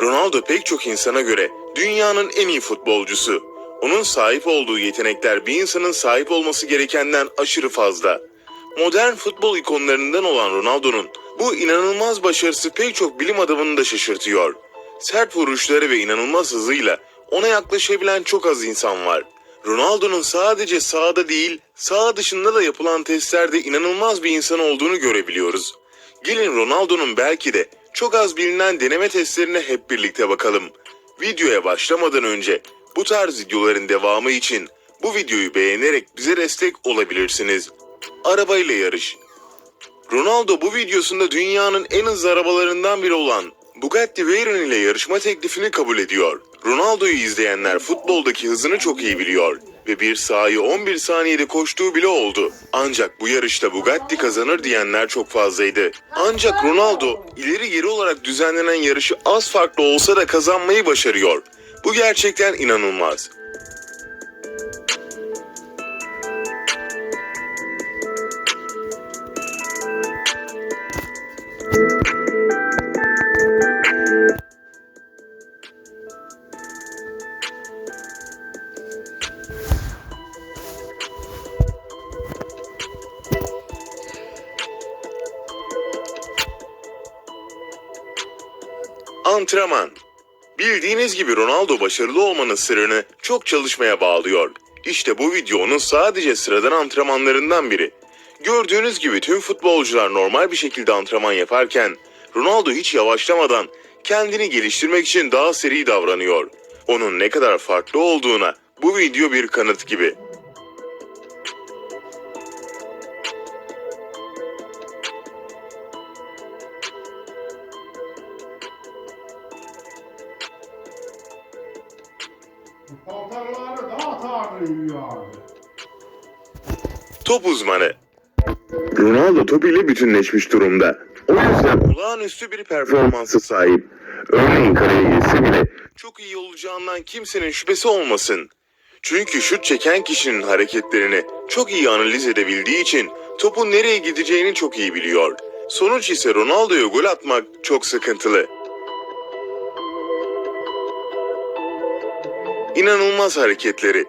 Ronaldo pek çok insana göre dünyanın en iyi futbolcusu. Onun sahip olduğu yetenekler bir insanın sahip olması gerekenden aşırı fazla. Modern futbol ikonlarından olan Ronaldo'nun bu inanılmaz başarısı pek çok bilim adamını da şaşırtıyor. Sert vuruşları ve inanılmaz hızıyla ona yaklaşabilen çok az insan var. Ronaldo'nun sadece sahada değil, saha dışında da yapılan testlerde inanılmaz bir insan olduğunu görebiliyoruz. Gelin Ronaldo'nun belki de çok az bilinen deneme testlerine hep birlikte bakalım. Videoya başlamadan önce bu tarz videoların devamı için bu videoyu beğenerek bize destek olabilirsiniz. Arabayla yarış. Ronaldo bu videosunda dünyanın en hızlı arabalarından biri olan Bugatti Veyron ile yarışma teklifini kabul ediyor. Ronaldo'yu izleyenler futboldaki hızını çok iyi biliyor ve bir sahayı 11 saniyede koştuğu bile oldu. Ancak bu yarışta Bugatti kazanır diyenler çok fazlaydı. Ancak Ronaldo ileri geri olarak düzenlenen yarışı az farklı olsa da kazanmayı başarıyor. Bu gerçekten inanılmaz. Antrenman. Bildiğiniz gibi Ronaldo başarılı olmanın sırrını çok çalışmaya bağlıyor. İşte bu videonun sadece sıradan antrenmanlarından biri. Gördüğünüz gibi tüm futbolcular normal bir şekilde antrenman yaparken Ronaldo hiç yavaşlamadan kendini geliştirmek için daha seri davranıyor. Onun ne kadar farklı olduğuna bu video bir kanıt gibi. Paltarları. Top uzmanı. Ronaldo top ile bütünleşmiş durumda. O yüzden olağanüstü bir performansa sahip. Örneğin kaleye girse bile çok iyi olacağından kimsenin şüphesi olmasın. Çünkü şut çeken kişinin hareketlerini çok iyi analiz edebildiği için topun nereye gideceğini çok iyi biliyor. Sonuç ise Ronaldo'ya gol atmak çok sıkıntılı. İnanılmaz hareketleri.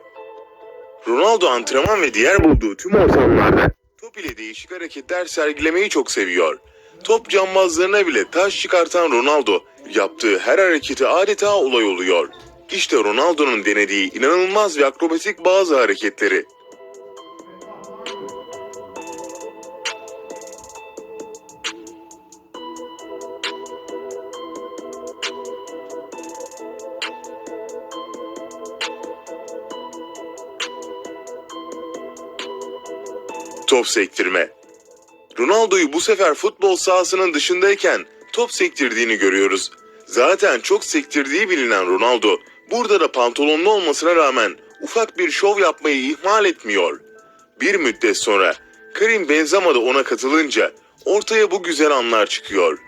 Ronaldo antrenman ve diğer bulduğu tüm ortamlarda top ile değişik hareketler sergilemeyi çok seviyor. Top cambazlarına bile taş çıkartan Ronaldo yaptığı her hareketi adeta olay oluyor. İşte Ronaldo'nun denediği inanılmaz ve akrobatik bazı hareketleri. Top sektirme. Ronaldo'yu bu sefer futbol sahasının dışındayken top sektirdiğini görüyoruz. Zaten çok sektirdiği bilinen Ronaldo burada da pantolonlu olmasına rağmen ufak bir şov yapmayı ihmal etmiyor. Bir müddet sonra Karim Benzema da ona katılınca ortaya bu güzel anlar çıkıyor.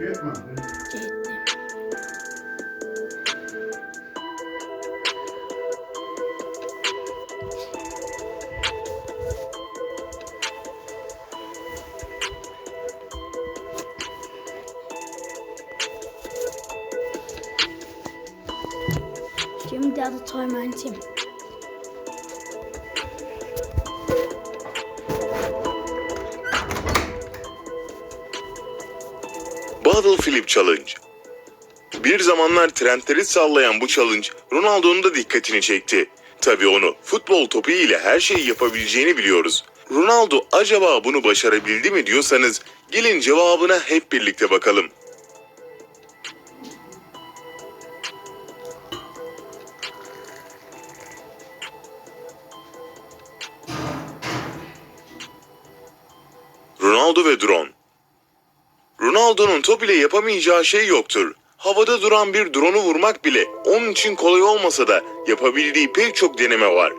Yetmedi. Şimdi adı Torment'im. Bottle Flip Challenge. Bir zamanlar trendleri sallayan bu challenge Ronaldo'nun da dikkatini çekti. Tabii onu futbol topu ile her şeyi yapabileceğini biliyoruz. Ronaldo acaba bunu başarabildi mi diyorsanız gelin cevabına hep birlikte bakalım. Ronaldo ve drone. Ronaldo'nun top ile yapamayacağı şey yoktur. Havada duran bir drone'u vurmak bile onun için kolay olmasa da yapabildiği pek çok deneme var.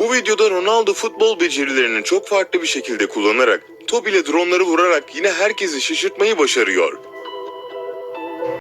Bu videoda Ronaldo futbol becerilerini çok farklı bir şekilde kullanarak top ile drone'ları vurarak yine herkesi şaşırtmayı başarıyor.